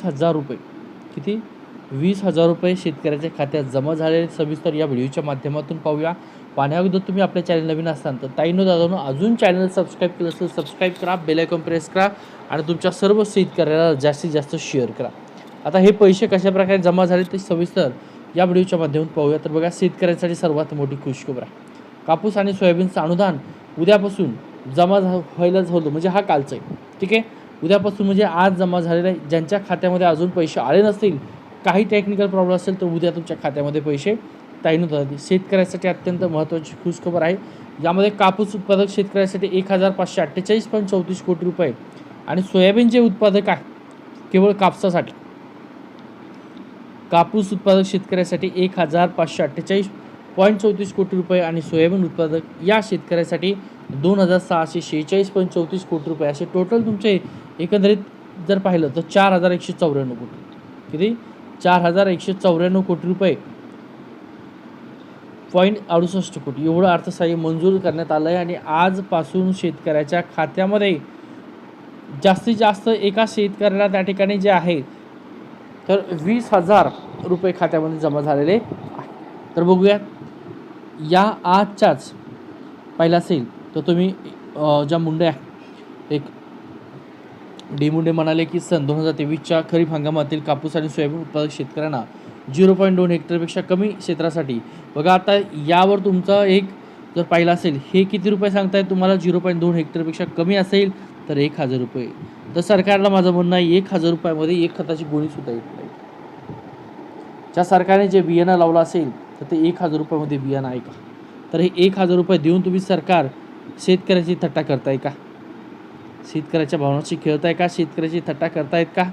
वीस हजार रुपये. किती? वीस हजार रुपये शेतकऱ्याच्या खात्यात जमा झालेले सविस्तर या व्हिडिओच्या माध्यमातून पाहूया. पाहण्याअगोदर तुम्ही आपल्या चॅनल नवीन असताना तर ताईनो दादानो अजून चॅनल सबस्क्राईब केलं असेल सबस्क्राईब करा बेलायकॉन प्रेस करा आणि तुमच्या सर्व शेतकऱ्याला जास्तीत जास्त शेअर करा. आता हे पैसे कशा प्रकारे जमा झाले ते सविस्तर या व्हिडिओच्या माध्यमातून पाहूया. तर बघा शेतकऱ्यांसाठी सर्वात मोठी खुशखबर आहे. कापूस आणि सोयाबीनचं अनुदान उद्यापासून जमा झा व्हायलाच होतं म्हणजे हा कालचं आहे. ठीक आहे? उद्यापासून म्हणजे आज जमा झालेलं आहे ज्यांच्या खात्यामध्ये अजून पैसे आले नसतील काही टेक्निकल प्रॉब्लेम असेल तर उद्या तुमच्या खात्यामध्ये पैसे ताईन होतात शेतकऱ्यासाठी अत्यंत महत्त्वाची खुशखबर आहे. यामध्ये कापूस उत्पादक शेतकऱ्यासाठी एक हजार पाचशे अठ्ठेचाळीस पॉईंट चौतीस कोटी रुपये आणि सोयाबीनचे उत्पादक आहे केवळ कापसासाठी. कापूस उत्पादक शेतकऱ्यासाठी एक हजार पाचशे अठ्ठेचाळीस पॉईंट चौतीस कोटी रुपये आणि सोयाबीन उत्पादक या शेतकऱ्यासाठी दोन हजार सहाशे शेहेचाळीस पॉईंट चौतीस कोटी रुपये. असे टोटल तुमचे एकंदरीत जर पाहिलं तर चार हजार एकशे चौऱ्याण्णव कोटी. किती? चार हजार एकशे चौऱ्याण्णव कोटी रुपये. पॉईंट अडुसष्ट कोटी. एवढं अर्थसहाय्य मंजूर करण्यात आलं आहे आणि आजपासून शेतकऱ्याच्या खात्यामध्ये जास्तीत जास्त एका शेतकऱ्याला त्या ठिकाणी जे आहे तर वीस हजार रुपये खात्यामध्ये जमा झालेले आहे. तर बघूयात. या आजच्याच पाहिला असेल तर तुम्ही ज्या मुंड्या एक डी मुंडे म्हणाले की सन दोन हजार तेवीसच्या खरीप हंगामातील कापूस आणि सोयाबीन उत्पादक शेतकऱ्यांना झिरो पॉईंट दोन हेक्टरपेक्षा कमी क्षेत्रासाठी. बघा आता यावर तुमचं एक जर पाहिलं असेल हे किती रुपये सांगताय तुम्हाला? झिरो पॉईंट दोन हेक्टरपेक्षा कमी असेल तर एक हजार रुपये. तर सरकारला माझं म्हणणं आहे एक हजार रुपयामध्ये एक खताची गोणीसुद्धा येत नाही ज्या सरकारने जे बियाणं लावलं असेल तर ते एक हजार रुपयामध्ये बियाणं आहे का? तर हे एक हजार रुपये देऊन तुम्ही सरकार शेतकऱ्याची थट्टा करताय का? शेतकऱ्याच्या भावनाशी खेळताय का? शेतकऱ्याची थट्टा करतायत का?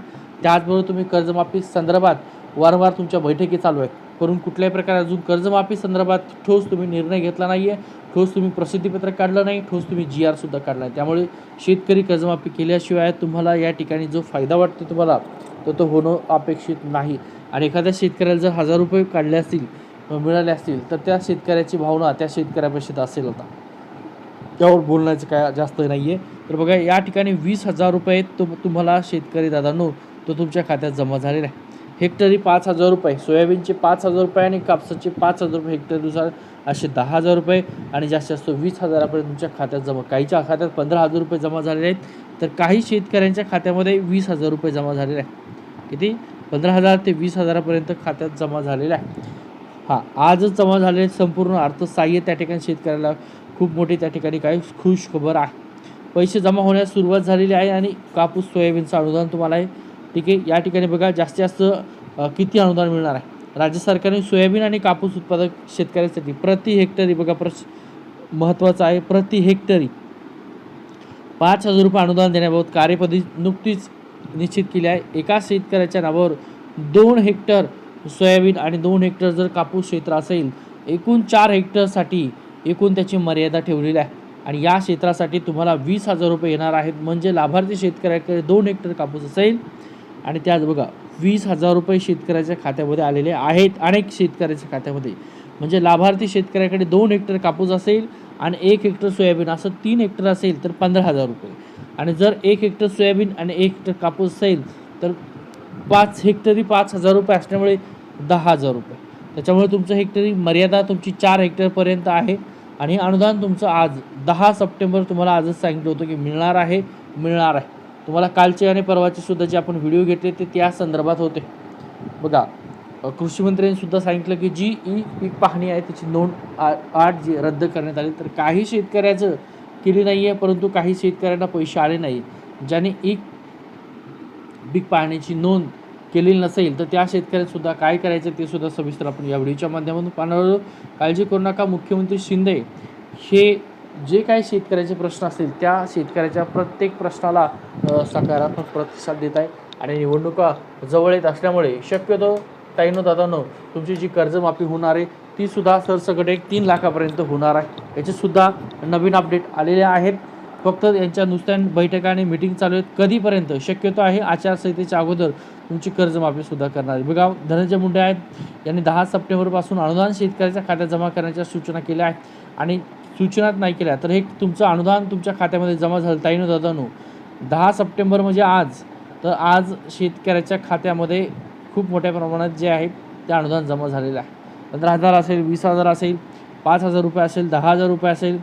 त्याचबरोबर तुम्ही कर्जमाफी संदर्भात वारंवार तुमच्या बैठकी चालू आहेत. करून कुठल्याही प्रकारे अजून कर्जमाफी संदर्भात ठोस तुम्ही निर्णय घेतला नाही आहे ठोस तुम्ही प्रसिद्धीपत्रक काढलं नाही. ठोस तुम्ही जी आरसुद्धा काढला आहे त्यामुळे शेतकरी कर्जमाफी केल्याशिवाय तुम्हाला या ठिकाणी जो फायदा वाटतो तुम्हाला तो तो होणं अपेक्षित नाही. आणि एखाद्या शेतकऱ्याला जर हजार रुपये काढले असतील मिळाले असतील तर त्या शेतकऱ्याची भावना त्या शेतकऱ्यापेक्षा असेल आता. त्यावर बोलण्याचं काय जास्त नाही आहे तर बघा या ठिकाणी वीस हजार रुपये तो तुम्हाला शेतकरी दादांनो तो तुमच्या खात्यात जमा झालेला आहे. हेक्टरी पाच हजार रुपये सोयाबीनचे पाच हजार रुपये आणि कापसाचे पाच हजार रुपये हेक्टरनुसार असे दहा हजार रुपये आणि जास्तीत जास्त वीस हजारापर्यंत तुमच्या खात्यात जमा काहीच्या खात्यात पंधरा हजार रुपये जमा झालेले आहेत. तर काही शेतकऱ्यांच्या खात्यामध्ये वीस हजार रुपये जमा झालेले आहे किती? पंधरा हजार ते वीस हजारापर्यंत खात्यात जमा झालेले आहे. हां आजच जमा झालेले संपूर्ण अर्थसहाय्य त्या ठिकाणी शेतकऱ्याला खूप मोठी त्या ठिकाणी काही खुश खबर आहे. पैसे जमा होण्यास सुरुवात झालेली आहे आणि कापूस सोयाबीनचं अनुदान तुम्हाला आहे. ठीक आहे या ठिकाणी बघा जास्तीत जास्त किती अनुदान मिळणार आहे? राज्य सरकारने सोयाबीन आणि कापूस उत्पादक शेतकऱ्यांसाठी प्रति हेक्टरी बघा प्रश महत्त्वाचं आहे प्रति हेक्टरी पाच हजार रुपये अनुदान देण्याबाबत कार्यपद्धती नुकतीच निश्चित केली आहे. एका शेतकऱ्याच्या नावावर दोन हेक्टर सोयाबीन आणि दोन हेक्टर जर कापूस क्षेत्र असेल एकूण चार हेक्टरसाठी एकूण त्याची मर्यादा ठेवलेली आहे. आणि या क्षेत्रासाठी तुम्हाला वीस हजार रुपये येणार आहेत. म्हणजे लाभार्थी शेतकऱ्याकडे दोन हेक्टर कापूस असेल आणि त्याच बघा वीस हजार रुपये शेतकऱ्याच्या खात्यामध्ये आलेले आहेत अनेक शेतकऱ्याच्या खात्यामध्ये. म्हणजे लाभार्थी शेतकऱ्याकडे दोन हेक्टर कापूस असेल आणि एक हेक्टर सोयाबीन असं तीन हेक्टर असेल तर पंधरा हजार रुपये. आणि जर एक हेक्टर सोयाबीन आणि एक हेक्टर कापूस असेल तर पाच हेक्टरी पाच हजार रुपये असल्यामुळे दहा हजार रुपये. त्याच्यामुळे तुमचं हेक्टरी मर्यादा तुमची चार हेक्टरपर्यंत आहे. आणि अनुदान तुमचं आज दहा सप्टेंबर तुम्हाला आजच सांगितलं होतं की मिळणार आहे मिळणार आहे. तुम्हाला कालचे आणि परवाचे सुद्धा जे आपण व्हिडिओ घेतले ते त्या संदर्भात होते. बघा कृषीमंत्र्यांनीसुद्धा सुद्धा सांगितलं की जी ई पीक पाहणी आहे त्याची नोंद आ- आठ जी रद्द करण्यात आली. तर काही शेतकऱ्याचं केली नाही आहे परंतु काही शेतकऱ्यांना पैसे आले नाही ज्याने ई पीक पाहण्याची नोंद केलेली नसेल तर त्या शेतकऱ्यांसुद्धा काय करायचं ते सुद्धा सविस्तर आपण या व्हिडिओच्या माध्यमातून पाहणार आहोत. काळजी करू नका. मुख्यमंत्री शिंदे हे जे काही शेतकऱ्याचे प्रश्न असतील त्या शेतकऱ्याच्या प्रत्येक प्रश्नाला सकारात्मक प्रतिसाद देत आहे. आणि निवडणुका जवळ येत असल्यामुळे शक्यतो ताईनो दादानो तुमची जी कर्जमाफी होणार आहे ती सुद्धा सरसकट एक तीन लाखापर्यंत होणार आहे. याचेसुद्धा नवीन अपडेट आलेले आहेत. फक्त यांच्या नुसत्या बैठका आणि मिटिंग चालू आहेत. कधीपर्यंत? शक्यतो आहे आचारसंहितेच्या अगोदर तुमची कर्जमाफीसुद्धा करणार. आहे बघा धनंजय मुंडे आहेत. यांनी दहा सप्टेंबरपासून अनुदान शेतकऱ्याच्या खात्यात जमा करण्याच्या सूचना केल्या आहेत. आणि सूचनाच नाही केल्या तर हे तुमचं अनुदान तुमच्या खात्यामध्ये जमा झालं. ताईनो दादानो दहा सप्टेंबर म्हणजे आज. तर आज शेतकऱ्याच्या खात्यामध्ये खूप मोठ्या प्रमाणात जे आहे ते अनुदान जमा झालेलं आहे. पंधरा हजार असेल वीस हजार असेल पाच हजार रुपये असेल दहा हजार रुपये असेल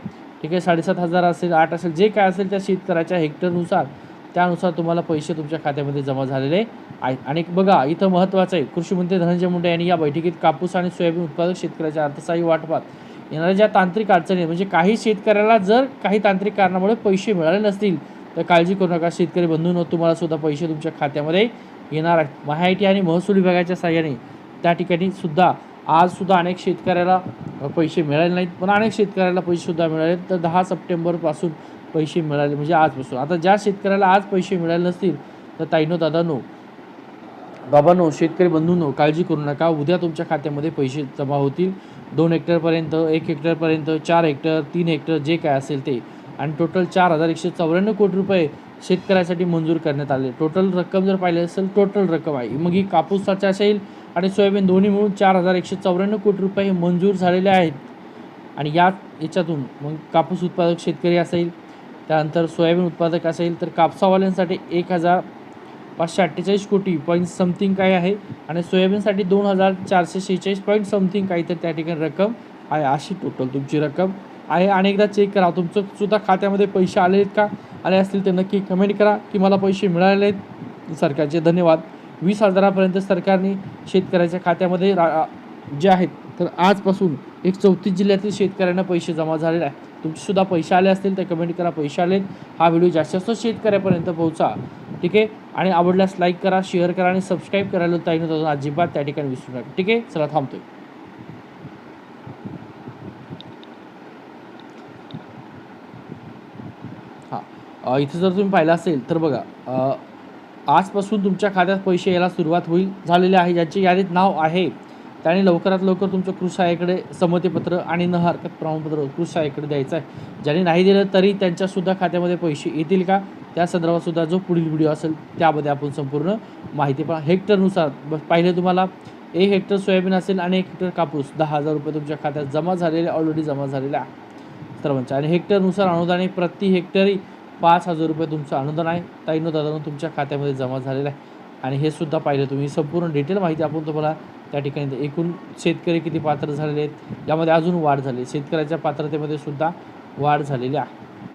ठीक आहे? साडेसात हजार असेल आठ असेल जे काय असेल त्या शेतकऱ्याच्या हेक्टरनुसार त्यानुसार तुम्हाला पैसे तुमच्या खात्यामध्ये जमा झालेले आहेत. आणि बघा इथं महत्त्वाचं आहे कृषी मंत्री धनंजय मुंडे यांनी या बैठकीत कापूस आणि सोयाबीन उत्पादक शेतकऱ्याच्या अर्थसहाय्य वाटपात येणाऱ्या ज्या तांत्रिक अडचणी आहेत, म्हणजे काही शेतकऱ्याला जर काही तांत्रिक कारणामुळे पैसे मिळाले नसतील तर काळजी करू नका. शेतकरी बंधूंनो तुम्हाला सुद्धा पैसे तुमच्या खात्यामध्ये येणार आहेत. माहिती आणि महसूल विभागाच्या सहाय्याने त्या ठिकाणी सुद्धा आजसुद्धा अनेक शेतकऱ्याला पैसे मिळाले नाहीत. पण अनेक शेतकऱ्याला पैसेसुद्धा मिळाले तर दहा सप्टेंबरपासून पैसे मिळाले म्हणजे आजपासून. आता ज्या शेतकऱ्याला आज पैसे मिळाले नसतील तर ताईनो दादानो बाबांनो शेतकरी बंधूंनो काळजी करू नका. उद्या तुमच्या खात्यामध्ये पैसे जमा होतील. दोन हेक्टरपर्यंत एक हेक्टरपर्यंत चार हेक्टर तीन हेक्टर जे काय असेल ते. आणि टोटल चार हजार एकशे चौऱ्याण्णव कोटी रुपये शेतकऱ्यासाठी मंजूर करण्यात आले. टोटल रक्कम जर पाहिली असेल टोटल रक्कम आहे. मग ही कापूसाच्या असेल आणि सोयाबीन दोन्ही मिळून चार हजार एकशे चौऱ्याण्णव कोटी रुपये हे मंजूर झालेले आहेत. आणि या याच्यातून मग कापूस उत्पादक शेतकरी असेल त्यानंतर सोयाबीन उत्पादक असेल तर कापसावाल्यांसाठी एक हजार पाचशे अठ्ठेचाळीस कोटी पॉईंट समथिंग काय आहे? आणि सोयाबीनसाठी दोन हजार चारशे शेहेचाळीस पॉईंट समथिंग काय तर त्या ठिकाणी रक्कम आहे. अशी टोटल तुमची रक्कम. आहे अनेकदा चेक करा. तुमचं सुद्धा खात्यामध्ये पैसे आले आहेत का? आले असतील तर नक्की कमेंट करा की मला पैसे मिळाले आहेत. सरकारचे धन्यवाद. वीस हजारापर्यंत सरकारने शेतकऱ्याच्या खात्यामध्ये रा जे आहेत तर आजपासून एक चौतीस जिल्ह्यातील शेतकऱ्यांना पैसे जमा झालेले आहेत. तुमचेसुद्धा पैसे आले असतील तर कमेंट करा. पैसे आले हा व्हिडिओ जास्तीत जास्त शेतकऱ्यापर्यंत पोहोचा. ठीक आहे? आणि आवडल्यास लाईक करा शेअर करा आणि सबस्क्राईब करायला ताई अजिबात त्या ठिकाणी विसरू नका. ठीक आहे? चला थांबतोय हां अ, इथं जर तुम्ही पाहिलं असेल तर बघा आजपासून तुमच्या खात्यात पैसे यायला सुरुवात होईल झालेले आहे ज्यांच्या यादीत नाव आहे त्याने लवकरात लवकर तुमचं कृषायाकडे संमतीपत्र आणि न हरकत प्रमाणपत्र कृषायाकडे द्यायचं आहे. ज्यांनी नाही दिलं तरी त्यांच्यासुद्धा खात्यामध्ये पैसे येतील का? त्या संदर्भातसुद्धा जो पुढील व्हिडिओ असेल त्यामध्ये आपण संपूर्ण माहिती पा हेक्टरनुसार ब- पाहिलं तुम्हाला एक हेक्टर सोयाबीन असेल आणि एक हेक्टर कापूस दहा हजार रुपये तुमच्या खात्यात जमा झालेले ऑलरेडी जमा झालेले आहे. सर्वांच्या आणि हेक्टरनुसार अनुदान आहे प्रति हेक्टरी पाच हजार रुपये तुमचं अनुदान आहे. ताईनो दादानो तुमच्या खात्यामध्ये जमा झालेलं आहे. आणि हे सुद्धा पाहिलं तुम्ही. संपूर्ण डिटेल माहिती आपण तुम्हाला त्या ठिकाणी एकूण शेतकरी किती पात्र झालेले आहेत? यामध्ये अजून वाढ झाली. शेतकऱ्याच्या पात्रतेमध्ये सुद्धा वाढ झालेली आहे.